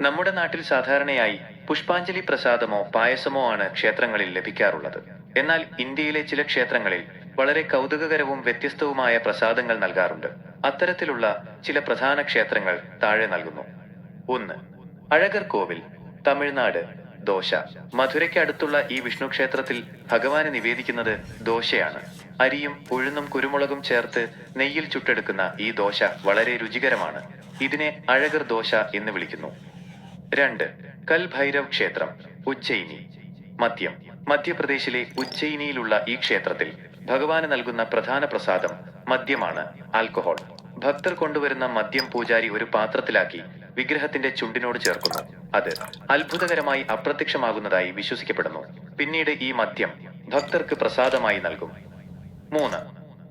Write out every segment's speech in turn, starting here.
നമ്മുടെ നാട്ടിൽ സാധാരണയായി പുഷ്പാഞ്ജലി പ്രസാദമോ പായസമോ ആണ് ക്ഷേത്രങ്ങളിൽ ലഭിക്കാറുള്ളത്. എന്നാൽ ഇന്ത്യയിലെ ചില ക്ഷേത്രങ്ങളിൽ വളരെ കൗതുകകരവും വ്യത്യസ്തവുമായ പ്രസാദങ്ങൾ നൽകാറുണ്ട്. അത്തരത്തിലുള്ള ചില പ്രധാന ക്ഷേത്രങ്ങൾ താഴെ നൽകുന്നു. ഒന്ന് അഴകർ കോവിൽ തമിഴ്നാട് ദോശ. മധുരയ്ക്ക് അടുത്തുള്ള ഈ വിഷ്ണു ക്ഷേത്രത്തിൽ ഭഗവാന് നിവേദിക്കുന്നത് ദോശയാണ്. അരിയും ഉഴുന്നും കുരുമുളകും ചേർത്ത് നെയ്യിൽ ചുട്ടെടുക്കുന്ന ഈ ദോശ വളരെ രുചികരമാണ്. ഇതിനെ അഴകർ ദോശ എന്ന് വിളിക്കുന്നു. രണ്ട്. കൽഭൈരവ് ക്ഷേത്രം ഉജ്ജയിനി. മദ്യം. മധ്യപ്രദേശിലെ ഉജ്ജയിനിയിലുള്ള ഈ ക്ഷേത്രത്തിൽ ഭഗവാന് നൽകുന്ന പ്രധാന പ്രസാദം മദ്യമാണ് ആൽക്കഹോൾ. ഭക്തർ കൊണ്ടുവരുന്ന മദ്യം പൂജാരി ഒരു പാത്രത്തിലാക്കി വിഗ്രഹത്തിന്റെ ചുണ്ടിനോട് ചേർക്കുന്നു. അത് അത്ഭുതകരമായി അപ്രത്യക്ഷമാകുന്നതായി വിശ്വസിക്കപ്പെടുന്നു. പിന്നീട് ഈ മദ്യം ഭക്തർക്ക് പ്രസാദമായി നൽകും. മൂന്ന്.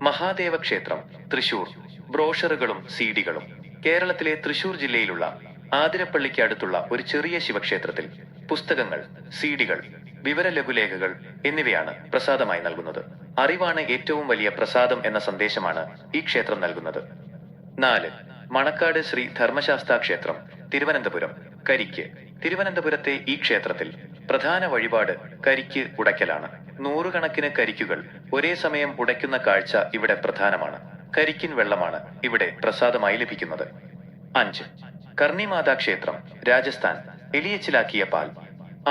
മഹാദേവ ക്ഷേത്രം തൃശൂർ. ബ്രോഷറുകളും സീഡികളും കേരളത്തിലെ തൃശൂർ ജില്ലയിലുള്ള ആതിരപ്പള്ളിക്ക് അടുത്തുള്ള ഒരു ചെറിയ ശിവക്ഷേത്രത്തിൽ പുസ്തകങ്ങൾ സീഡികൾ വിവര ലഘുലേഖകൾ എന്നിവയാണ് പ്രസാദമായി നൽകുന്നത്. അറിവാണ് ഏറ്റവും വലിയ പ്രസാദം എന്ന സന്ദേശമാണ് ഈ ക്ഷേത്രം നൽകുന്നത്. നാല് മണക്കാട് ശ്രീ ധർമ്മശാസ്താ ക്ഷേത്രം തിരുവനന്തപുരം കരിക്ക്. തിരുവനന്തപുരത്തെ ഈ ക്ഷേത്രത്തിൽ പ്രധാന വഴിപാട് കരിക്ക് ഉടയ്ക്കലാണ്. നൂറുകണക്കിന് കരിക്കുകൾ ഒരേ സമയം ഉടയ്ക്കുന്ന കാഴ്ച ഇവിടെ പ്രധാനമാണ്. കരിക്കിൻ വെള്ളമാണ് ഇവിടെ പ്രസാദമായി ലഭിക്കുന്നത്. അഞ്ച് കർണിമാതാ ക്ഷേത്രം രാജസ്ഥാൻ എലിയച്ചിലാക്കിയ പാൽ.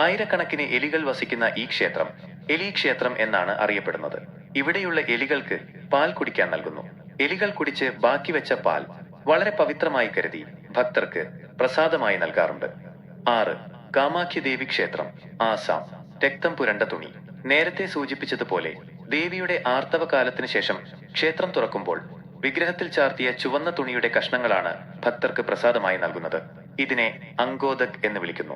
ആയിരക്കണക്കിന് എലികൾ വസിക്കുന്ന ഈ ക്ഷേത്രം എലി ക്ഷേത്രം എന്നാണ് അറിയപ്പെടുന്നത്. ഇവിടെയുള്ള എലികൾക്ക് പാൽ കുടിക്കാൻ നൽകുന്നു. എലികൾ കുടിച്ച് ബാക്കി വെച്ച പാൽ വളരെ പവിത്രമായി കരുതി ഭക്തർക്ക് പ്രസാദമായി നൽകാറുണ്ട്. ആറ് കാമാഖ്യ ദേവി ക്ഷേത്രം ആസാം രക്തം പുരണ്ട തുണി. നേരത്തെ സൂചിപ്പിച്ചതുപോലെ ദേവിയുടെ ആർത്തവ കാലത്തിന് ശേഷം ക്ഷേത്രം തുറക്കുമ്പോൾ വിഗ്രഹത്തിൽ ചാർത്തിയ ചുവന്ന തുണിയുടെ കഷ്ണങ്ങളാണ് ഭക്തർക്ക് പ്രസാദമായി നൽകുന്നത്. ഇതിനെ അങ്കോദക് എന്ന് വിളിക്കുന്നു.